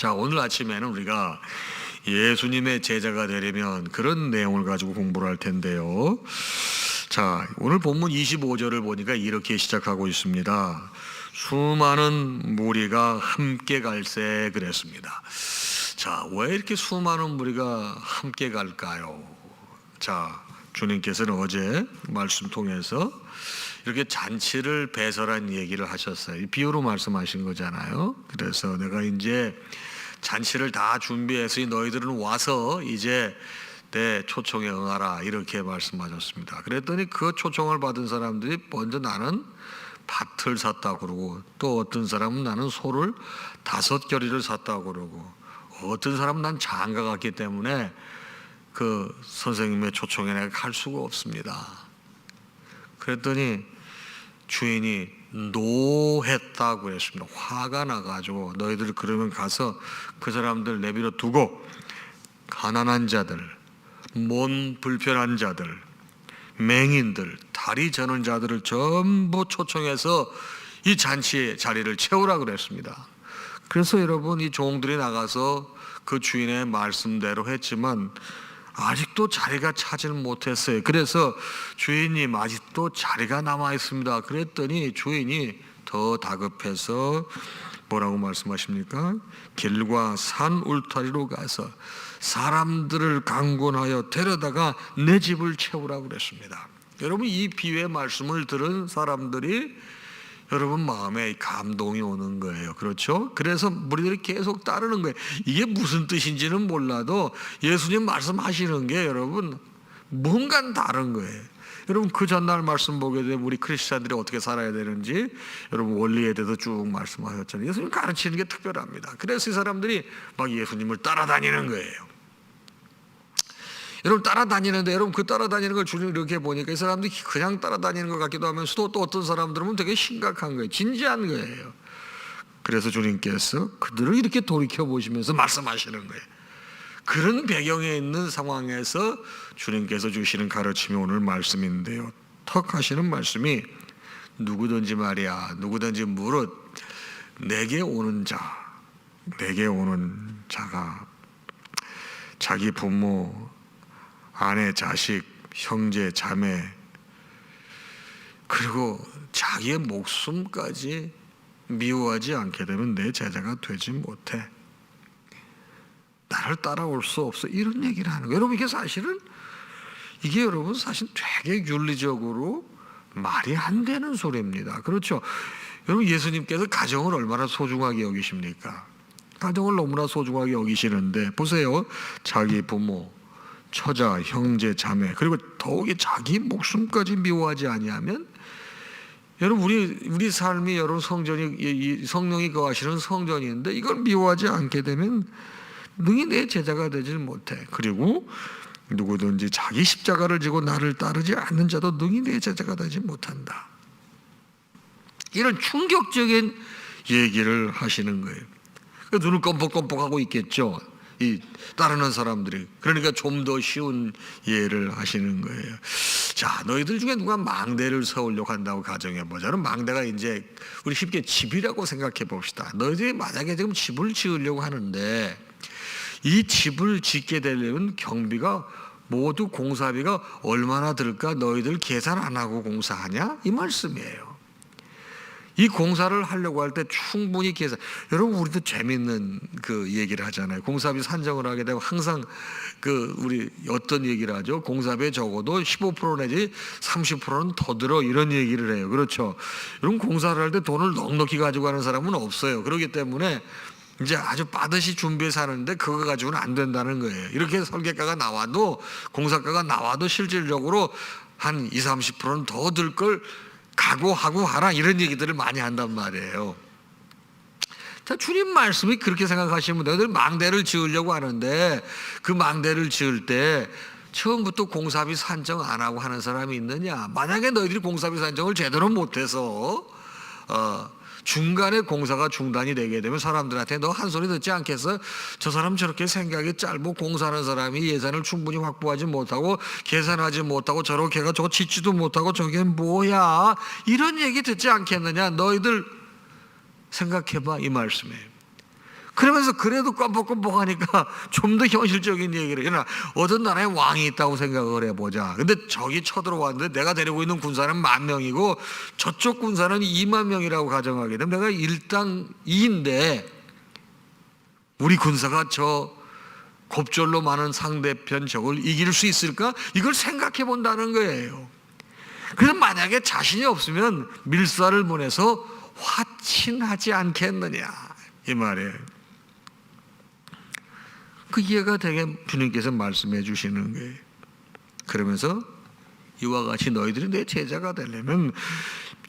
자, 오늘 아침에는 우리가 예수님의 제자가 되려면 그런 내용을 가지고 공부를 할 텐데요. 자, 오늘 본문 25절을 보니까 이렇게 시작하고 있습니다. 수많은 무리가 함께 갈세 그랬습니다. 자, 왜 이렇게 수많은 무리가 함께 갈까요? 자, 주님께서는 어제 말씀 통해서 이렇게 잔치를 배설한 얘기를 하셨어요. 이 비유로 말씀하신 거잖아요. 그래서 내가 이제 잔치를 다 준비해서 너희들은 와서 이제 내 초청에 응하라 이렇게 말씀하셨습니다. 그랬더니 그 초청을 받은 사람들이 먼저 나는 밭을 샀다 그러고 또 어떤 사람은 나는 소를 다섯 겨리를 샀다 그러고 어떤 사람은 난 장가 갔기 때문에 그 선생님의 초청에 내가 갈 수가 없습니다. 그랬더니 주인이 노했다고 그랬습니다. 화가 나가지고 너희들 그러면 가서 그 사람들 내비로 두고 가난한 자들, 몸 불편한 자들, 맹인들, 다리 저는 자들을 전부 초청해서 이 잔치의 자리를 채우라 그랬습니다. 그래서 여러분 이 종들이 나가서 그 주인의 말씀대로 했지만 아직도 자리가 차질 못했어요. 그래서 주인님 아직도 자리가 남아 있습니다. 그랬더니 주인이 더 다급해서 뭐라고 말씀하십니까? 길과 산 울타리로 가서 사람들을 강권하여 데려다가 내 집을 채우라 그랬습니다. 여러분 이 비유의 말씀을 들은 사람들이 여러분 마음에 감동이 오는 거예요. 그렇죠? 그래서 무리들이 계속 따르는 거예요. 이게 무슨 뜻인지는 몰라도 예수님 말씀하시는 게 여러분 뭔가 다른 거예요. 여러분 그 전날 말씀 보게 되면 우리 크리스찬들이 어떻게 살아야 되는지 여러분 원리에 대해서 쭉 말씀하셨잖아요. 예수님 가르치는 게 특별합니다. 그래서 이 사람들이 막 예수님을 따라다니는 거예요. 여러분 따라다니는데 여러분 그 따라다니는 걸 주님 이렇게 보니까 이 사람들이 그냥 따라다니는 것 같기도 하면서도 또 어떤 사람들은 되게 심각한 거예요. 진지한 거예요. 그래서 주님께서 그들을 이렇게 돌이켜 보시면서 말씀하시는 거예요. 그런 배경에 있는 상황에서 주님께서 주시는 가르침이 오늘 말씀인데요. 턱 하시는 말씀이 누구든지 말이야, 누구든지 무릇 내게 오는 자, 내게 오는 자가 자기 부모, 아내, 자식, 형제, 자매, 그리고 자기의 목숨까지 미워하지 않게 되면 내 제자가 되지 못해. 나를 따라올 수 없어. 이런 얘기를 하는 거예요. 여러분, 이게 사실은, 이게 여러분 사실 되게 윤리적으로 말이 안 되는 소리입니다. 그렇죠. 여러분, 예수님께서 가정을 얼마나 소중하게 여기십니까? 가정을 너무나 소중하게 여기시는데, 보세요. 자기 부모, 처자, 형제, 자매, 그리고 더욱이 자기 목숨까지 미워하지 아니하면 여러분 우리 우리 삶이 여러분 성전이 이 성령이 거하시는 성전인데 이걸 미워하지 않게 되면 능히 내 제자가 되질 못해. 그리고 누구든지 자기 십자가를 지고 나를 따르지 않는 자도 능히 내 제자가 되지 못한다. 이런 충격적인 얘기를 하시는 거예요. 그 눈을 껌뻑껌뻑하고 있겠죠. 이 따르는 사람들이 그러니까 좀 더 쉬운 예를 하시는 거예요. 자, 너희들 중에 누가 망대를 세우려고 한다고 가정해 보자. 그럼 망대가 이제 우리 쉽게 집이라고 생각해 봅시다. 너희들이 만약에 지금 집을 지으려고 하는데 이 집을 짓게 되려면 경비가 모두 공사비가 얼마나 들까 너희들 계산 안 하고 공사하냐 이 말씀이에요. 이 공사를 하려고 할 때 충분히 계산. 여러분 우리도 재밌는 그 얘기를 하잖아요. 공사비 산정을 하게 되면 항상 그 우리 어떤 얘기를 하죠. 공사비에 적어도 15% 내지 30%는 더 들어 이런 얘기를 해요. 그렇죠. 여러분 공사를 할 때 돈을 넉넉히 가지고 가는 사람은 없어요. 그렇기 때문에 이제 아주 빠듯이 준비해서 하는데 그거 가지고는 안 된다는 거예요. 이렇게 설계가가 나와도 공사가가 나와도 실질적으로 한 2, 30%는 더 들 걸 각오하고 하라 이런 얘기들을 많이 한단 말이에요. 자, 주님 말씀이 그렇게 생각하시면 너희들 망대를 지으려고 하는데 그 망대를 지을 때 처음부터 공사비 산정 안 하고 하는 사람이 있느냐? 만약에 너희들이 공사비 산정을 제대로 못해서 어, 중간에 공사가 중단이 되게 되면 사람들한테 너 한 소리 듣지 않겠어? 저 사람 저렇게 생각이 짧고 공사하는 사람이 예산을 충분히 확보하지 못하고 계산하지 못하고 저렇게 가 저거 짓지도 못하고 저게 뭐야? 이런 얘기 듣지 않겠느냐? 너희들 생각해봐 이 말씀에 그러면서 그래도 껌뻑껌뻑하니까 좀 더 현실적인 얘기를 그러나 어떤 나라에 왕이 있다고 생각을 해보자. 근데 저기 쳐들어왔는데 내가 데리고 있는 군사는 만 명이고 저쪽 군사는 2만 명이라고 가정하게 되면 내가 일당 2인데 우리 군사가 저 곱절로 많은 상대편 적을 이길 수 있을까? 이걸 생각해 본다는 거예요. 그래서 만약에 자신이 없으면 밀사를 보내서 화친하지 않겠느냐 이 말이에요. 그 이해가 되게 주님께서 말씀해 주시는 거예요. 그러면서 이와 같이 너희들이 내 제자가 되려면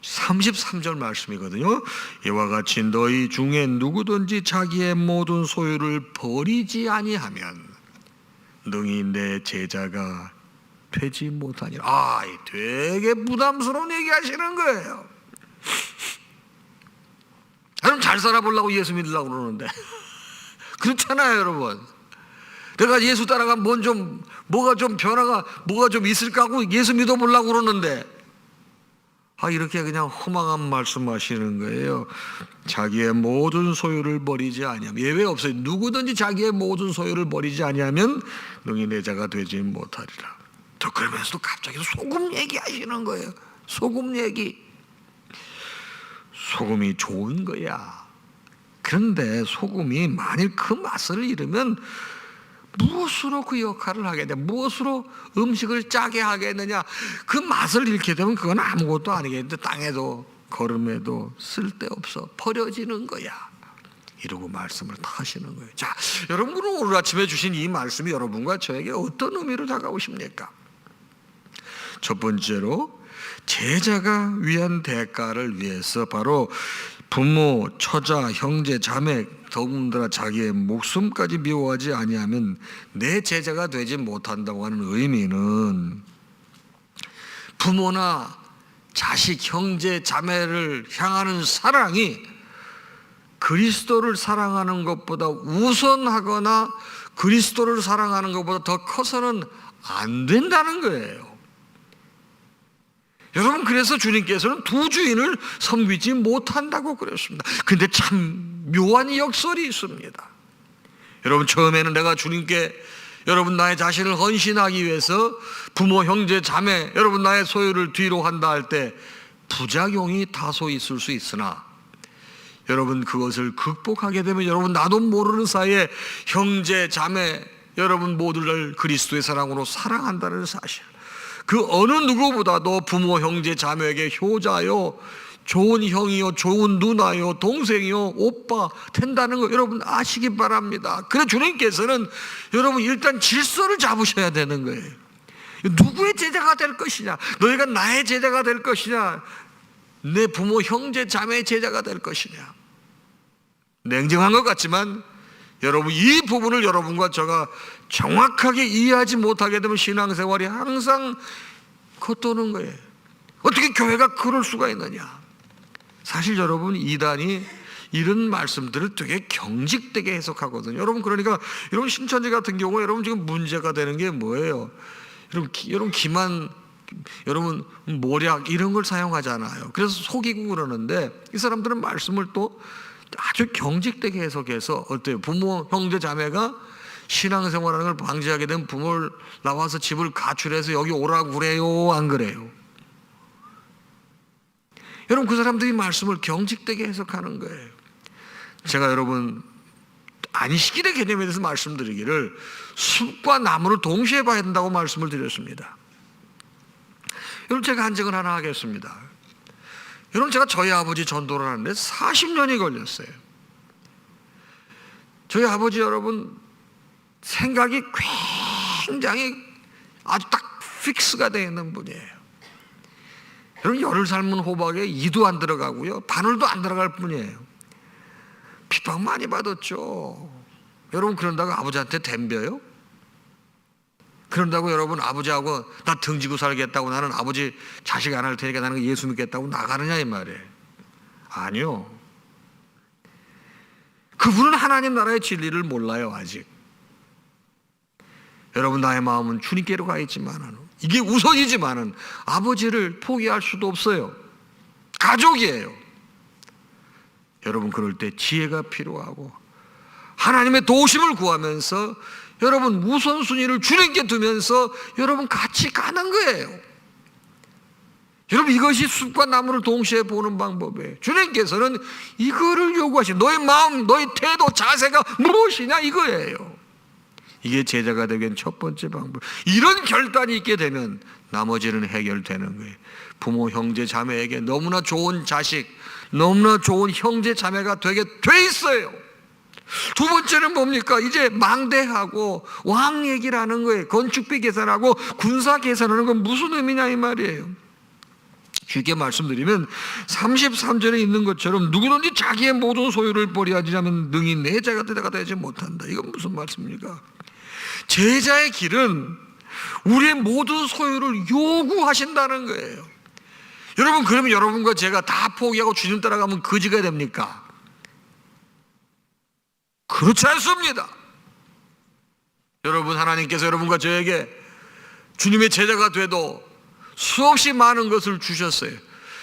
33절 말씀이거든요. 이와 같이 너희 중에 누구든지 자기의 모든 소유를 버리지 아니하면 능히 내 제자가 되지 못하니라. 아, 이 되게 부담스러운 얘기 하시는 거예요. 여러분 잘 살아보려고 예수 믿으려고 그러는데 그렇잖아요, 여러분. 내가 예수 따라가 뭔 좀 뭐가 좀 변화가 뭐가 좀 있을까 하고 예수 믿어보려고 그러는데 아 이렇게 그냥 허망한 말씀 하시는 거예요. 자기의 모든 소유를 버리지 아니하면 예외 없어요. 누구든지 자기의 모든 소유를 버리지 아니하면 능히 내 자가 되지 못하리라. 또 그러면서도 갑자기 소금 얘기하시는 거예요. 소금 얘기. 소금이 좋은 거야. 그런데 소금이 만일 그 맛을 잃으면 무엇으로 그 역할을 하게 돼? 무엇으로 음식을 짜게 하겠느냐? 그 맛을 잃게 되면 그건 아무것도 아니겠는데 땅에도 걸음에도 쓸데없어 버려지는 거야. 이러고 말씀을 다 하시는 거예요. 자, 여러분은 오늘 아침에 주신 이 말씀이 여러분과 저에게 어떤 의미로 다가오십니까? 첫 번째로 제자가 위한 대가를 위해서 바로 부모, 처자, 형제, 자매 더군다나 자기의 목숨까지 미워하지 아니하면 내 제자가 되지 못한다고 하는 의미는 부모나 자식, 형제, 자매를 향하는 사랑이 그리스도를 사랑하는 것보다 우선하거나 그리스도를 사랑하는 것보다 더 커서는 안 된다는 거예요. 여러분 그래서 주님께서는 두 주인을 섬기지 못한다고 그랬습니다. 근데 참 묘한 역설이 있습니다. 여러분 처음에는 내가 주님께 여러분 나의 자신을 헌신하기 위해서 부모 형제 자매 여러분 나의 소유를 뒤로 한다 할 때 부작용이 다소 있을 수 있으나 여러분 그것을 극복하게 되면 여러분 나도 모르는 사이에 형제 자매 여러분 모두를 그리스도의 사랑으로 사랑한다는 사실 그 어느 누구보다도 부모 형제 자매에게 효자요 좋은 형이요 좋은 누나요 동생이요 오빠 된다는 거 여러분 아시기 바랍니다. 그래 주님께서는 여러분 일단 질서를 잡으셔야 되는 거예요. 누구의 제자가 될 것이냐? 너희가 나의 제자가 될 것이냐? 내 부모 형제 자매의 제자가 될 것이냐? 냉정한 것 같지만 여러분 이 부분을 여러분과 제가 정확하게 이해하지 못하게 되면 신앙생활이 항상 겉도는 거예요. 어떻게 교회가 그럴 수가 있느냐? 사실 여러분 이단이 이런 말씀들을 되게 경직되게 해석하거든요. 여러분 그러니까 여러분 신천지 같은 경우 여러분 지금 문제가 되는 게 뭐예요? 여러분 기, 여러분 기만 여러분 모략 이런 걸 사용하잖아요. 그래서 속이고 그러는데 이 사람들은 말씀을 또 아주 경직되게 해석해서 어때요? 부모, 형제, 자매가 신앙생활하는 걸 방지하게 되면 부모를 나와서 집을 가출해서 여기 오라고 그래요? 안 그래요? 여러분 그 사람들이 말씀을 경직되게 해석하는 거예요. 제가 여러분 안식일의 개념에 대해서 말씀드리기를 숲과 나무를 동시에 봐야 된다고 말씀을 드렸습니다. 여러분 제가 한증을 하나 하겠습니다. 여러분 제가 저희 아버지 전도를 하는데 40년이 걸렸어요. 저희 아버지 여러분 생각이 굉장히 아주 딱 픽스가 되어 있는 분이에요. 여러분 열을 삶은 호박에 이도 안 들어가고요. 바늘도 안 들어갈 뿐이에요. 핍박 많이 받았죠. 여러분 그런다고 아버지한테 덤벼요? 그런다고 여러분 아버지하고 나 등지고 살겠다고 나는 아버지 자식 안 할 테니까 나는 예수 믿겠다고 나가느냐 이 말이에요. 아니요. 그분은 하나님 나라의 진리를 몰라요 아직. 여러분 나의 마음은 주님께로 가 있지만은 이게 우선이지만은 아버지를 포기할 수도 없어요. 가족이에요. 여러분 그럴 때 지혜가 필요하고 하나님의 도우심을 구하면서 여러분 우선순위를 주님께 두면서 여러분 같이 가는 거예요. 여러분 이것이 숲과 나무를 동시에 보는 방법이에요. 주님께서는 이거를 요구하시 너의 마음, 너의 태도, 자세가 무엇이냐 이거예요. 이게 제자가 되기엔 첫 번째 방법. 이런 결단이 있게 되면 나머지는 해결되는 거예요. 부모, 형제, 자매에게 너무나 좋은 자식, 너무나 좋은 형제, 자매가 되게 돼 있어요. 두 번째는 뭡니까? 이제 망대하고 왕 얘기를 하는 거예요. 건축비 계산하고 군사 계산하는 건 무슨 의미냐 이 말이에요. 쉽게 말씀드리면 33절에 있는 것처럼 누구든지 자기의 모든 소유를 버리하지않으면 능히 내 자가 되다가 되지 못한다. 이건 무슨 말씀입니까? 제자의 길은 우리의 모든 소유를 요구하신다는 거예요. 여러분 그러면 여러분과 제가 다 포기하고 주님 따라가면 거지가 됩니까? 그렇지 않습니다. 여러분 하나님께서 여러분과 저에게 주님의 제자가 돼도 수없이 많은 것을 주셨어요.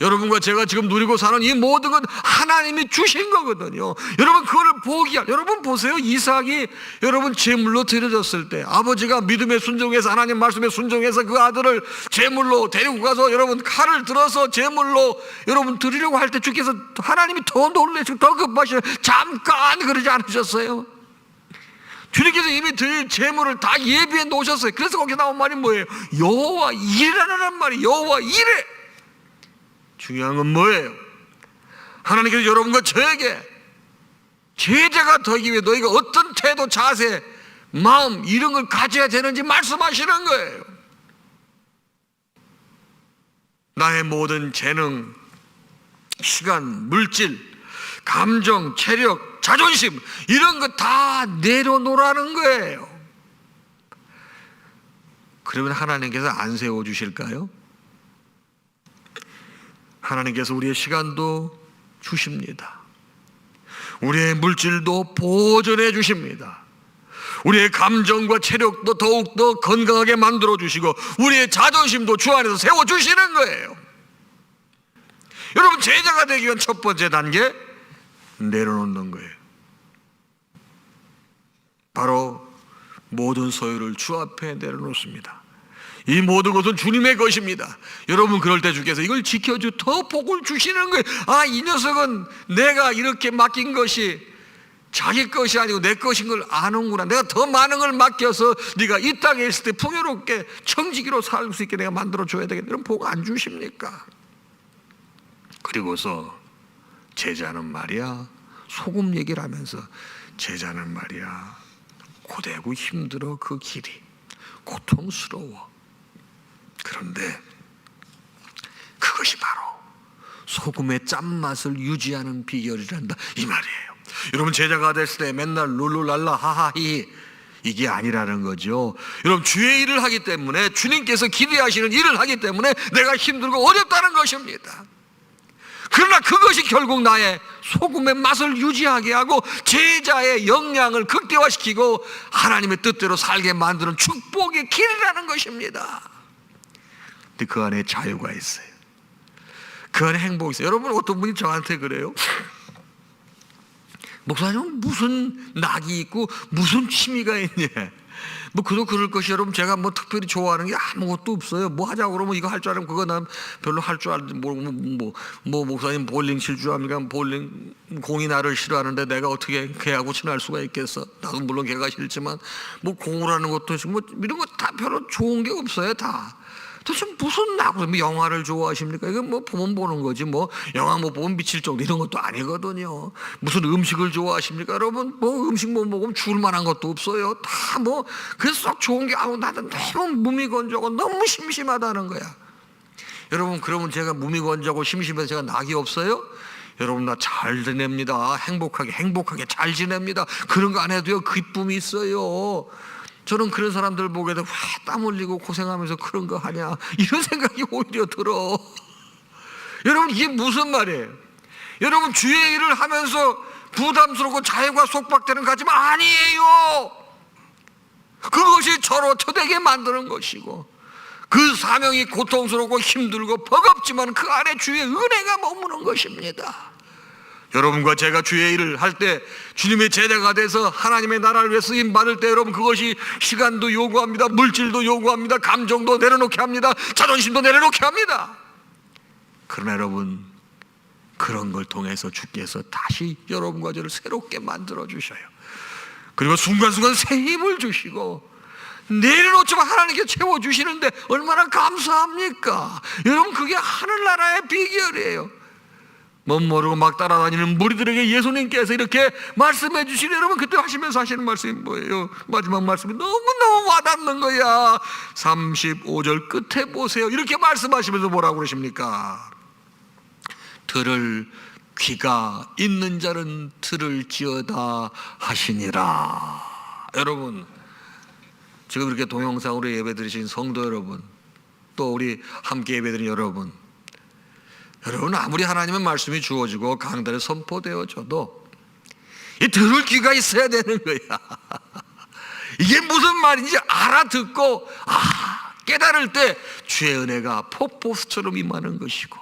여러분과 제가 지금 누리고 사는 이 모든 건 하나님이 주신 거거든요. 여러분 그거를 포기할 여러분 보세요. 이삭이 여러분 제물로 드려졌을 때 아버지가 믿음에 순종해서 하나님 말씀에 순종해서 그 아들을 제물로 데리고 가서 여러분 칼을 들어서 제물로 여러분 드리려고 할 때 주께서 하나님이 더 놀라시고 더 급하시고 잠깐 그러지 않으셨어요? 주님께서 이미 드릴 제물을 다 예비해 놓으셨어요. 그래서 거기 나온 말이 뭐예요? 여호와 이레라는 말이 여호와 이레. 중요한 건 뭐예요? 하나님께서 여러분과 저에게 제자가 되기 위해 너희가 어떤 태도, 자세, 마음 이런 걸 가져야 되는지 말씀하시는 거예요. 나의 모든 재능, 시간, 물질, 감정, 체력, 자존심 이런 거 다 내려놓으라는 거예요. 그러면 하나님께서 안 세워 주실까요? 하나님께서 우리의 시간도 주십니다. 우리의 물질도 보존해 주십니다. 우리의 감정과 체력도 더욱더 건강하게 만들어 주시고 우리의 자존심도 주 안에서 세워 주시는 거예요. 여러분 제자가 되기 위한 첫 번째 단계 내려놓는 거예요. 바로 모든 소유를 주 앞에 내려놓습니다. 이 모든 것은 주님의 것입니다. 여러분 그럴 때 주께서 이걸 지켜주 더 복을 주시는 거예요. 아 이 녀석은 내가 이렇게 맡긴 것이 자기 것이 아니고 내 것인 걸 아는구나. 내가 더 많은 걸 맡겨서 네가 이 땅에 있을 때 풍요롭게 청지기로 살 수 있게 내가 만들어 줘야 되겠다. 이런 복 안 주십니까? 그리고서 제자는 말이야 소금 얘기를 하면서 제자는 말이야 고되고 힘들어 그 길이 고통스러워. 그런데 그것이 바로 소금의 짠맛을 유지하는 비결이란다 이 말이에요. 여러분 제자가 됐을 때 맨날 룰루랄라 하하히 이게 아니라는 거죠. 여러분 주의 일을 하기 때문에 주님께서 기대하시는 일을 하기 때문에 내가 힘들고 어렵다는 것입니다. 그러나 그것이 결국 나의 소금의 맛을 유지하게 하고 제자의 역량을 극대화시키고 하나님의 뜻대로 살게 만드는 축복의 길이라는 것입니다. 근데 그 안에 자유가 있어요. 그 안에 행복이 있어요. 여러분 어떤 분이 저한테 그래요? 목사님 무슨 낙이 있고 무슨 취미가 있냐? 뭐 그도 그럴 것이 여러분 제가 뭐 특별히 좋아하는 게 아무것도 없어요. 뭐 하자고 그러면 이거 할 줄 알면 그거 난 별로 할 줄 알지 모르고 뭐, 뭐, 뭐 목사님 볼링 칠 줄 압니까? 볼링 공이 나를 싫어하는데 내가 어떻게 걔하고 친할 수가 있겠어? 나도 물론 걔가 싫지만 뭐 공을 하는 것도 뭐 이런 거 다 별로 좋은 게 없어요 다. 도대체 무슨 뭐 영화를 좋아하십니까? 이건 뭐 보면 보는 거지 뭐 영화 뭐 보면 미칠 정도 이런 것도 아니거든요. 무슨 음식을 좋아하십니까? 여러분 뭐 음식 못 먹으면 줄 만한 것도 없어요. 다 뭐 그래서 썩 좋은 게 아우 나는 너무 무미건조하고 너무 심심하다는 거야. 여러분 그러면 제가 무미건조하고 심심해서 제가 낙이 없어요? 여러분 나 잘 지냅니다. 행복하게 행복하게 잘 지냅니다. 그런 거 안 해도요 기쁨이 있어요. 저는 그런 사람들 보게 되면 왜땀 흘리고 고생하면서 그런 거 하냐 이런 생각이 오히려 들어. 여러분 이게 무슨 말이에요? 여러분 주의 일을 하면서 부담스럽고 자유가 속박되는 가지만 아니에요. 그것이 저로 터되게 만드는 것이고 그 사명이 고통스럽고 힘들고 버겁지만 그 안에 주의 은혜가 머무는 것입니다. 여러분과 제가 주의 일을 할 때 주님의 제자가 돼서 하나님의 나라를 위해 쓰임 받을 때 여러분 그것이 시간도 요구합니다. 물질도 요구합니다. 감정도 내려놓게 합니다. 자존심도 내려놓게 합니다. 그러나 여러분 그런 걸 통해서 주께서 다시 여러분과 저를 새롭게 만들어 주셔요. 그리고 순간순간 새 힘을 주시고 내려놓지만 하나님께 채워 주시는데 얼마나 감사합니까? 여러분 그게 하늘나라의 비결이에요. 못 모르고 막 따라다니는 무리들에게 예수님께서 이렇게 말씀해 주시는 여러분 그때 하시면서 하시는 말씀이 뭐예요? 마지막 말씀이 너무너무 와닿는 거야. 35절 끝에 보세요. 이렇게 말씀하시면서 뭐라고 그러십니까? 들을 귀가 있는 자는 들을지어다 하시니라. 여러분 지금 이렇게 동영상으로 예배 드리신 성도 여러분, 또 우리 함께 예배 드린 여러분, 여러분 아무리 하나님의 말씀이 주어지고 강단에 선포되어져도 이 들을 귀가 있어야 되는 거야. 이게 무슨 말인지 알아듣고 아 깨달을 때 주의 은혜가 폭포수처럼 임하는 것이고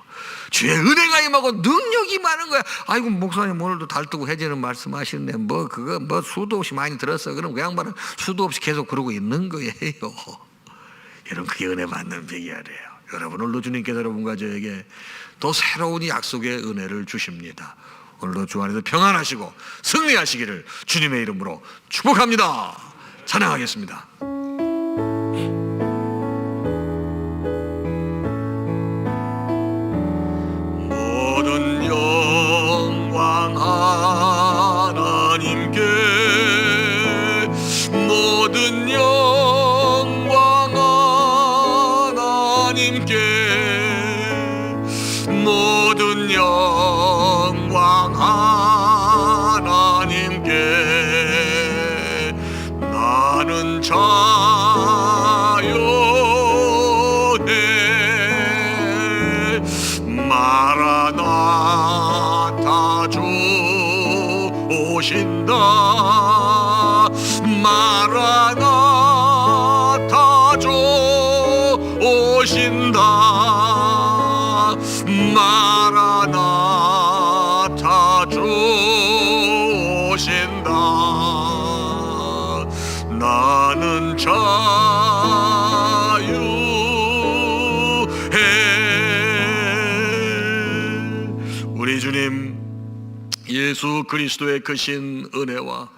주의 은혜가 임하고 능력이 임하는 거야. 아이고 목사님 오늘도 달뜨고 해지는 말씀하시는데 뭐 그거 뭐 수도 없이 많이 들었어. 그럼 그 양반은 수도 없이 계속 그러고 있는 거예요. 여러분 그게 은혜 받는 비결이에요. 여러분 오늘도 주님께서 여러분과 저에게 또 새로운 이 약속의 은혜를 주십니다. 오늘도 주 안에서 평안하시고 승리하시기를 주님의 이름으로 축복합니다. 찬양하겠습니다. 나는 자 예수 그리스도의 크신 은혜와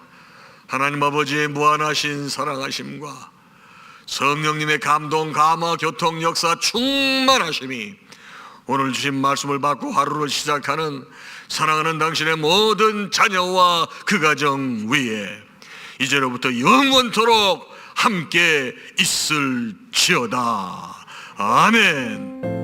하나님 아버지의 무한하신 사랑하심과 성령님의 감동, 감화, 교통, 역사 충만하심이 오늘 주신 말씀을 받고 하루를 시작하는 사랑하는 당신의 모든 자녀와 그 가정 위에 이제로부터 영원토록 함께 있을지어다. 아멘.